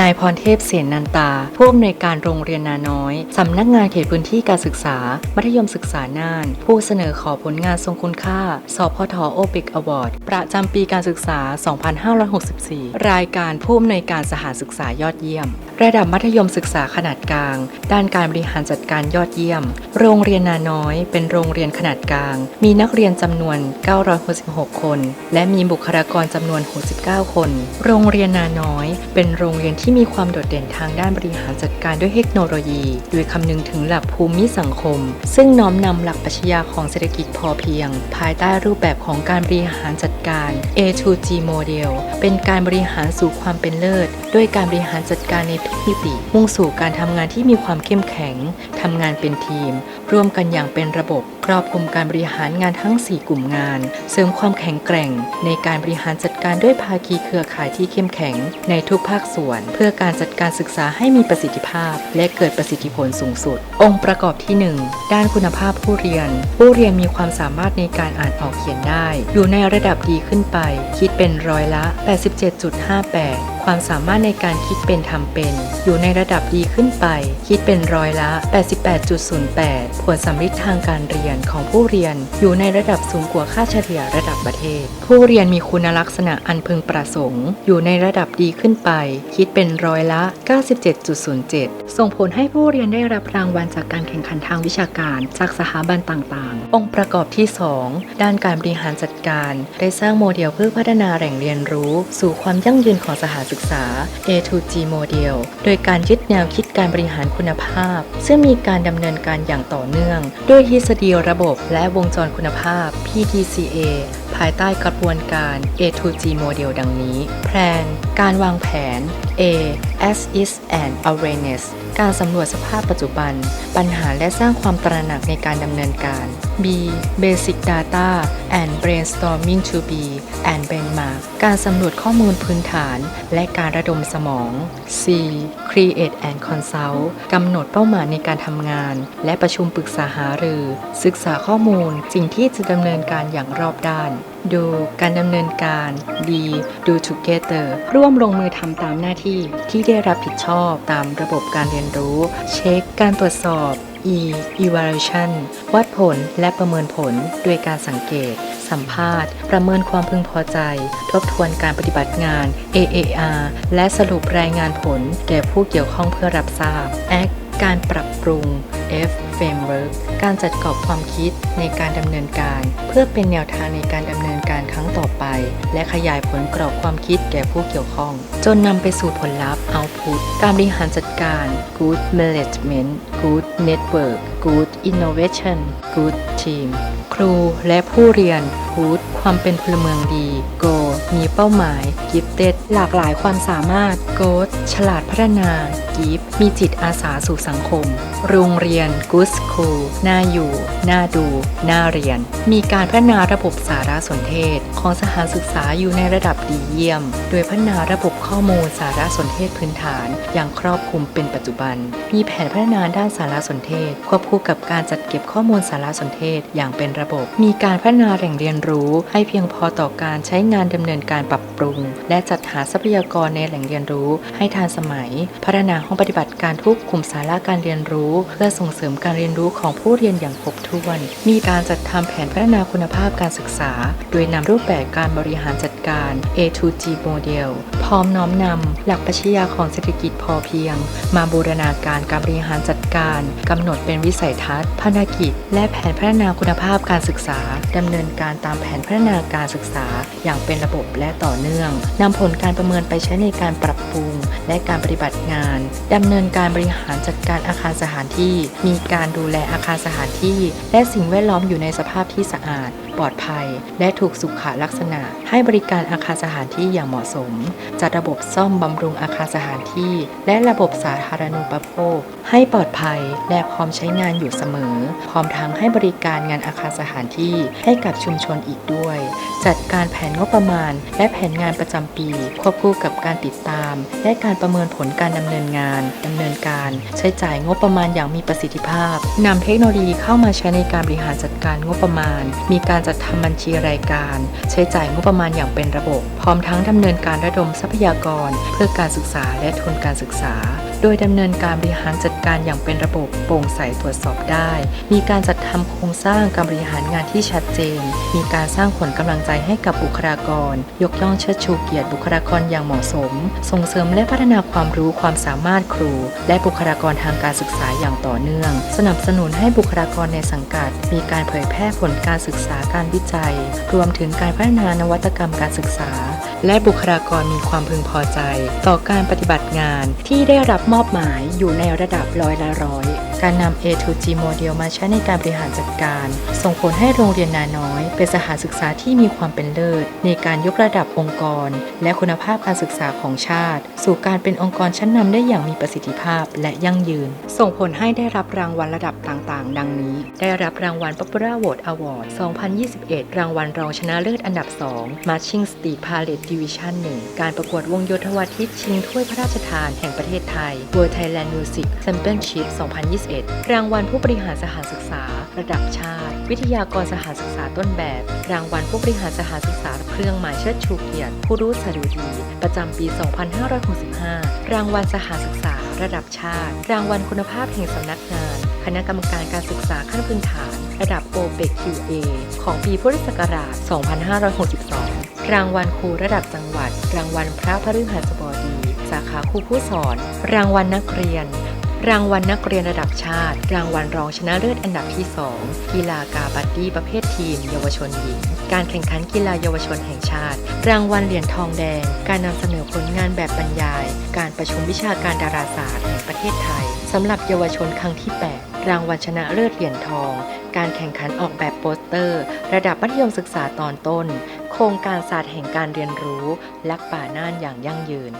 นายพรเทพเสนนันตา ผู้อำนวยการโรงเรียนนาน้อย สำนักงานเขตพื้นที่การศึกษา มัธยมศึกษาน่าน ผู้เสนอขอผลงานทรงคุณค่า สพทโอปิกอวอร์ด ประจำปีการศึกษา 2564 รายการผู้อำนวยการสถานศึกษายอดเยี่ยม ระดับมัธยมศึกษาขนาดกลาง ด้านการบริหารจัดการยอดเยี่ยม โรงเรียนนาน้อย เป็นโรงเรียนขนาดกลาง มีนักเรียนจำนวน 966 คน และมีบุคลากรจำนวน 69 คน โรงเรียนนาน้อย เป็นโรงเรียนที่มีความโดดเด่นทางด้านบริหารจัดการด้วยเทคโนโลยี โดยคำนึงถึงหลักภูมิสังคม ซึ่งน้อมนำหลักปรัชญาของเศรษฐกิจพอเพียง ภายใต้รูปแบบของการบริหารจัดการ A2G Model เป็นการบริหารสู่ความเป็นเลิศ ด้วยการบริหารจัดการในทุกมิติ มุ่งสู่การทำงานที่มีความเข้มแข็งทำงานเป็นทีม ร่วมกันอย่างเป็นระบบครอบคลุมการบริหารงานทั้ง 4 กลุ่มงาน เสริมความแข็งแกร่ง ในการบริหารจัดการด้วยภาคีเครือข่ายที่เข้มแข็ง ในทุกภาคส่วน เพื่อการจัดการศึกษาให้มีประสิทธิภาพ และเกิดประสิทธิผลสูงสุด องค์ประกอบที่ 1 ด้านคุณภาพผู้เรียน ผู้เรียนมีความสามารถในการอ่านออกเขียนได้ อยู่ในระดับดีขึ้นไป คิดเป็นร้อยละ 87.58 ความสามารถในการคิดเป็นทำเป็น อยู่ในระดับดีขึ้นไป คิดเป็นร้อยละ 88.08 ผลสำลิดทางการเรียนของผู้เรียนอยู่ในระดับสูงกว่าค่าเฉลี่ยระดับประเทศ ผู้เรียนมีคุณลักษณะอันพึงประสงค์ อยู่ในระดับดีขึ้นไป คิดเป็นร้อยละ 97.07 ส่งผลให้ผู้เรียนได้รับรางวัลจากการแข่งขันทางวิชาการจากสถาบันต่างๆ องค์ประกอบที่ 2 ด้านการบริหารจัดการ ได้สร้างโมเดลเพื่อพัฒนาแหล่งเรียนรู้ สู่ความยั่งยืนของสถานศึกษา A2G Model โดยการยึดแนวคิดการบริหารคุณภาพ ซึ่งมีการดำเนินการอย่างต่อเนื่อง ด้วยทฤษฎีระบบและวงจรคุณภาพ PDCA ภายใต้กระบวนการ A2G Model ดังนี้ แพลน การวางแผน A as is and awareness การสำรวจสภาพปัจจุบัน ปัญหาและสร้างความตระหนักในการดำเนินการ B basic data and brainstorming to be and benchmark การสำรวจข้อมูลพื้นฐาน และการระดมสมอง C create and consult กำหนดเป้าหมายในการทำงาน และประชุมปรึกษาหารือ ศึกษาข้อมูลสิ่งที่จะดำเนินการอย่างรอบด้าน ดูการดำเนินการ D do together ร่วมลงมือทำตามหน้าที่ที่ได้รับผิดชอบตามระบบการเรียนรู้ เช็คการตรวจสอบ E evaluation วัดผลและประเมินผลโดยการสังเกต สัมภาษณ์ ประเมินความพึงพอใจ ทบทวนการปฏิบัติงาน AAR และสรุปรายงานผล แก่ผู้เกี่ยวข้องเพื่อรับทราบ Act การปรับปรุง F เฟรมเวิร์กการจัดกรอบความคิดในการดำเนินการ เพื่อเป็นแนวทางในการดำเนินการครั้งต่อไป และขยายผลกรอบความคิดแก่ผู้เกี่ยวข้อง จนนำไปสู่ผลลัพธ์ Output การบริหารจัดการ Good Management Good Network Good Innovation Good Team ครูและผู้เรียน Good ความเป็นพลเมืองดี Go มีเป้าหมาย Gifted หลากหลายความสามารถ Good ฉลาดพัฒนา Gift มีจิตอาสาสู่สังคม โรงเรียน Good School น่าอยู่ น่าดู น่าเรียน มีการพัฒนาระบบสารสนเทศ ของสถานศึกษาอยู่ในระดับดีเยี่ยม โดยพัฒนาระบบข้อมูลสารสนเทศพื้นฐาน อย่างครอบคลุมเป็นปัจจุบัน มีแผนพัฒนาด้านสารสนเทศควบคู่กับการจัดเก็บข้อมูลสารสนเทศอย่างเป็นระบบ มีการพัฒนาแหล่งเรียนรู้ให้เพียงพอต่อการใช้งานดำเนินการปรับปรุง และจัดหาทรัพยากรในแหล่งเรียนรู้ ให้ทันสมัย พัฒนาห้องปฏิบัติการทุกกลุ่มสาระการเรียนรู้ เพื่อส่งเสริมการเรียนรู้ของผู้เรียนอย่างครบถ้วน มีการจัดทำแผนพัฒนาคุณภาพการศึกษา โดยนำรูปแบบการบริหารจัดการ A2G Model พร้อมน้อมนำหลักปรัชญาของเศรษฐกิจพอเพียง มาบูรณาการการบริหารจัดการกำหนดเป็นวิสัยทัศน์ภารกิจ และแผนพัฒนาคุณภาพการศึกษาดำเนินการตามแผนพัฒนาการศึกษา อย่างเป็นระบบและต่อเนื่องนำผลการประเมินไปใช้ในการปรับปรุง และการปฏิบัติงานดำเนินการบริหารจัดการอาคารสถานที่ มีการดูแลอาคารสถานที่ และสิ่งแวดล้อมอยู่ในสภาพที่สะอาดปลอดภัย และถูกสุขลักษณะ ให้บริการอาคารสถานที่อย่างเหมาะสม จัดระบบซ่อมบำรุงอาคารสถานที่ และระบบสาธารณูปโภค ให้ปลอดภัยและพร้อมใช้งานอยู่เสมอ พร้อมทั้งให้บริการงานอาคารสถานที่ให้กับชุมชนอีกด้วย จัดการแผนงบประมาณ และแผนงานประจำปี ควบคู่กับการติดตาม และการประเมินผลการดำเนินงานดำเนินการ ใช้จ่ายงบประมาณอย่างมีประสิทธิภาพนำเทคโนโลยีเข้ามาใช้ในการบริหารจัดการงบประมาณ มีการจัดทำบัญชีรายการ ใช้จ่ายงบประมาณอย่างเป็นระบบ พร้อมทั้งดำเนินการระดมทรัพยากร เพื่อการศึกษาและทุนการศึกษา โดยดำเนินการบริหารจัดการอย่างเป็นระบบโปร่งใสตรวจสอบได้ มีการจัดทำโครงสร้างการบริหารงานที่ชัดเจน มีการสร้างผลกำลังใจให้กับบุคลากร ยกย่องเชิดชูเกียรติบุคลากรอย่างเหมาะสม ส่งเสริมและพัฒนาความรู้ความสามารถครู และบุคลากรทางการศึกษาอย่างต่อเนื่อง สนับสนุนให้บุคลากรในสังกัด มีการเผยแพร่ผลการศึกษาการวิจัย รวมถึงการพัฒนานวัตกรรมการศึกษา และบุคลากรมีความพึงพอใจ ต่อการปฏิบัติงานที่ได้รับมอบหมายอยู่ในระดับร้อยละร้อย การนำ A to G โมเดลมาใช้ในการบริหารจัดการ ส่งผลให้โรงเรียนนาน้อย เป็นสถานศึกษาที่มีความเป็นเลิศ ในการยกระดับองค์กร และคุณภาพการศึกษาของชาติ สู่การเป็นองค์กรชั้นนำได้อย่างมีประสิทธิภาพและยั่งยืน ส่งผลให้ได้รับรางวัลระดับต่างๆ ดังนี้ ได้รับรางวัล Popular Vote Award 2021 รางวัลรองชนะเลิศอันดับ 2 Marching Street Parade Division 1 การประกวดวงโยธวาทิตชิงถ้วยพระราชทานแห่งประเทศไทย World Thailand Music Championship 2021รางวัลผู้บริหารสถานศึกษา ระดับชาติ วิทยากรสถานศึกษาต้นแบบ รางวัลผู้บริหารสถานศึกษาเครื่องหมายเชิดชูเกียรติผู้รู้สดุดี ประจำปี 2565 รางวัลสถานศึกษา ระดับชาติ รางวัลคุณภาพแห่งสำนักงาน คณะกรรมการการศึกษาขั้นพื้นฐาน ระดับ OPEQA ของปีพุทธศักราช 2562 รางวัลครูระดับจังหวัด รางวัลพระพฤหัสบดี สาขาครูผู้สอน รางวัลนักเรียน รางวัลนักเรียนระดับชาติ รางวัลรองชนะเลิศอันดับที่ 2 กีฬากาบัดดี้ประเภททีม เยาวชนหญิง การแข่งขันกีฬาเยาวชนแห่งชาติ รางวัลเหรียญทองแดง การนำเสนอผลงานแบบบรรยาย การประชุมวิชาการดาราศาสตร์แห่งประเทศไทยสำหรับเยาวชนครั้งที่ 8 รางวัลชนะเลิศเหรียญทอง การแข่งขันออกแบบโปสเตอร์ ระดับมัธยมศึกษาตอนต้น โครงการศาสตร์แห่งการเรียนรู้ ลักป่าน่านอย่างยั่งยืน